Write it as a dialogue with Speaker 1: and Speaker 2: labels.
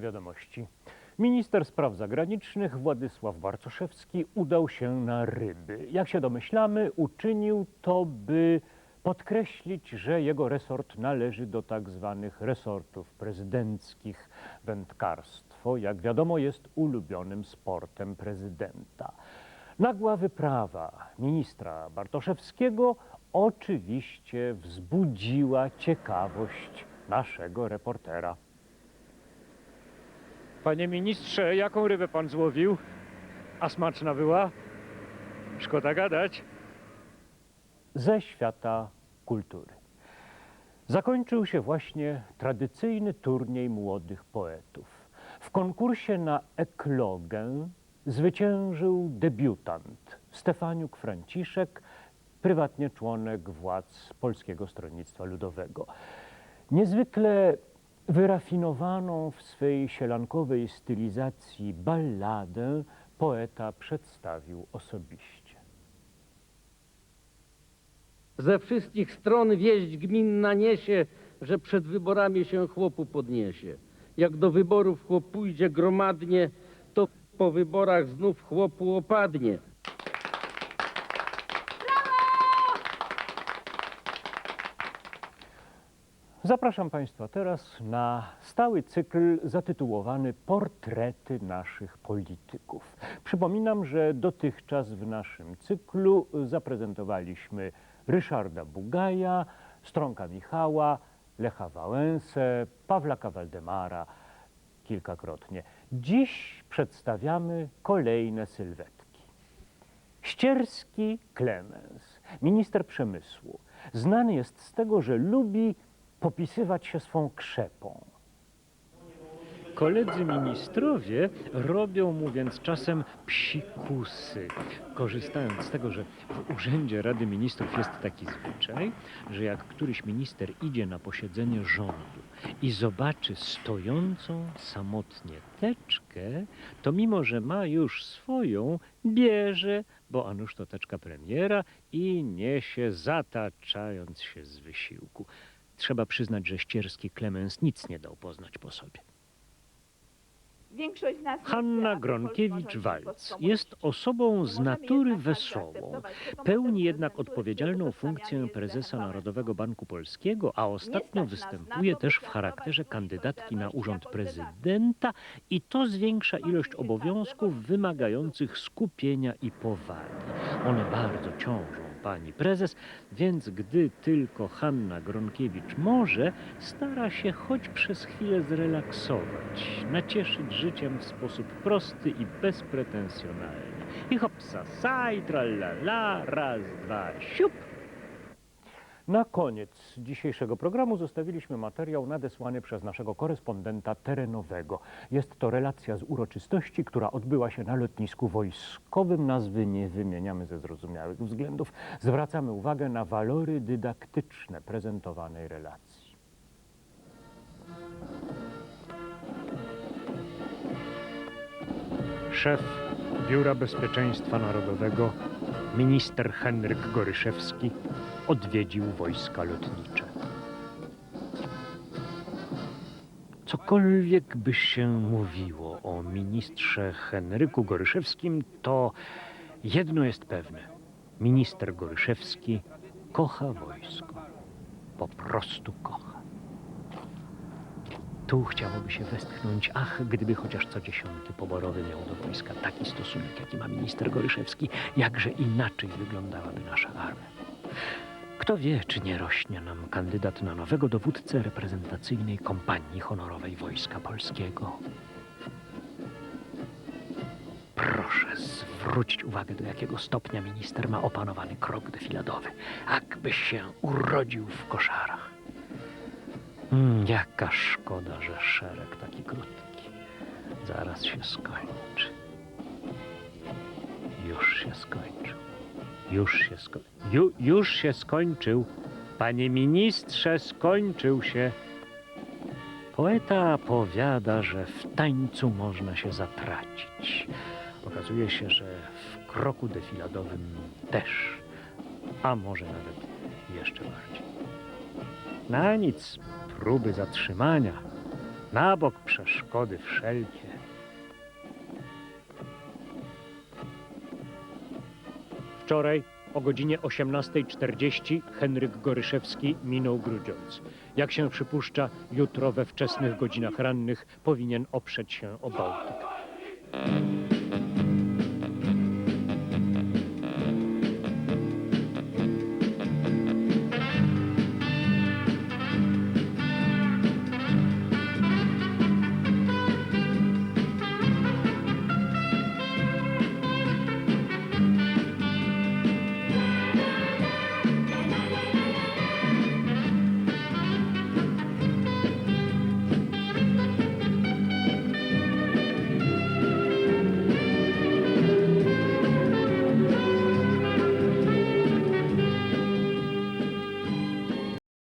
Speaker 1: Wiadomości. Minister spraw zagranicznych Władysław Bartoszewski udał się na ryby. Jak się domyślamy, uczynił to, by podkreślić, że jego resort należy do tak zwanych resortów prezydenckich. Wędkarstwo, jak wiadomo, jest ulubionym sportem prezydenta. Nagła wyprawa ministra Bartoszewskiego oczywiście wzbudziła ciekawość naszego reportera. Panie ministrze, jaką rybę pan złowił? A smaczna była? Szkoda gadać. Ze świata kultury. Zakończył się właśnie tradycyjny turniej młodych poetów. W konkursie na eklogę zwyciężył debiutant Stefaniuk Franciszek, prywatnie członek władz Polskiego Stronnictwa Ludowego. Niezwykle wyrafinowaną w swej sielankowej stylizacji balladę poeta przedstawił osobiście.
Speaker 2: Ze wszystkich stron wieść gminna niesie, że przed wyborami się chłopu podniesie. Jak do wyborów chłop pójdzie gromadnie, to po wyborach znów chłopu opadnie.
Speaker 1: Zapraszam Państwa teraz na stały cykl zatytułowany Portrety naszych polityków. Przypominam, że dotychczas w naszym cyklu zaprezentowaliśmy Ryszarda Bugaja, Stronka Michała, Lecha Wałęsę, Pawlaka Waldemara kilkakrotnie. Dziś przedstawiamy kolejne sylwetki. Ścierski Klemens, minister przemysłu, znany jest z tego, że lubi popisywać się swą krzepą. Koledzy ministrowie robią mu więc czasem psikusy, korzystając z tego, że w Urzędzie Rady Ministrów jest taki zwyczaj, że jak któryś minister idzie na posiedzenie rządu i zobaczy stojącą samotnie teczkę, to mimo, że ma już swoją, bierze, bo a nuż to teczka premiera i niesie zataczając się z wysiłku. Trzeba przyznać, że ścierski Klemens nic nie dał poznać po sobie.
Speaker 3: Większość z nas nie
Speaker 1: Hanna Gronkiewicz-Walc jest osobą z natury
Speaker 3: jednak
Speaker 1: wesołą. Pełni jednak odpowiedzialną funkcję prezesa Narodowego Banku Polskiego, a ostatnio występuje też w charakterze kandydatki na urząd prezydenta i to zwiększa ilość obowiązków wymagających skupienia i powagi. One bardzo ciążą pani prezes, więc gdy tylko Hanna Gronkiewicz może, stara się choć przez chwilę zrelaksować, nacieszyć życiem w sposób prosty i bezpretensjonalny. I hopsa, saj, tralala, raz, dwa, siup. Na koniec dzisiejszego programu zostawiliśmy materiał nadesłany przez naszego korespondenta terenowego. Jest to relacja z uroczystości, która odbyła się na lotnisku wojskowym. Nazwy nie wymieniamy ze zrozumiałych względów. Zwracamy uwagę na walory dydaktyczne prezentowanej relacji. Szef Biura Bezpieczeństwa Narodowego, minister Henryk Goryszewski, odwiedził wojska lotnicze. Cokolwiek by się mówiło o ministrze Henryku Goryszewskim, to jedno jest pewne. Minister Goryszewski kocha wojsko. Po prostu kocha. Tu chciałoby się westchnąć, ach, gdyby chociaż co dziesiąty poborowy miał do wojska taki stosunek, jaki ma minister Goryszewski, jakże inaczej wyglądałaby nasza armia. Kto wie, czy nie rośnie nam kandydat na nowego dowódcę reprezentacyjnej kompanii honorowej Wojska Polskiego. Proszę zwrócić uwagę, do jakiego stopnia minister ma opanowany krok defiladowy. Akby się urodził w koszarach. Mm, jaka szkoda, że szereg taki krótki. Zaraz się skończy. Już się skończył. Już się skończył. Ju, już się skończył. Panie ministrze, skończył się. Poeta powiada, że w tańcu można się zatracić. Okazuje się, że w kroku defiladowym też, a może nawet jeszcze bardziej. Na nic próby zatrzymania Na bok przeszkody wszelkie. Wczoraj o godzinie 18.40 Henryk Goryszewski minął Grudziądz. Jak się przypuszcza, jutro we wczesnych godzinach rannych powinien oprzeć się o Bałtyk.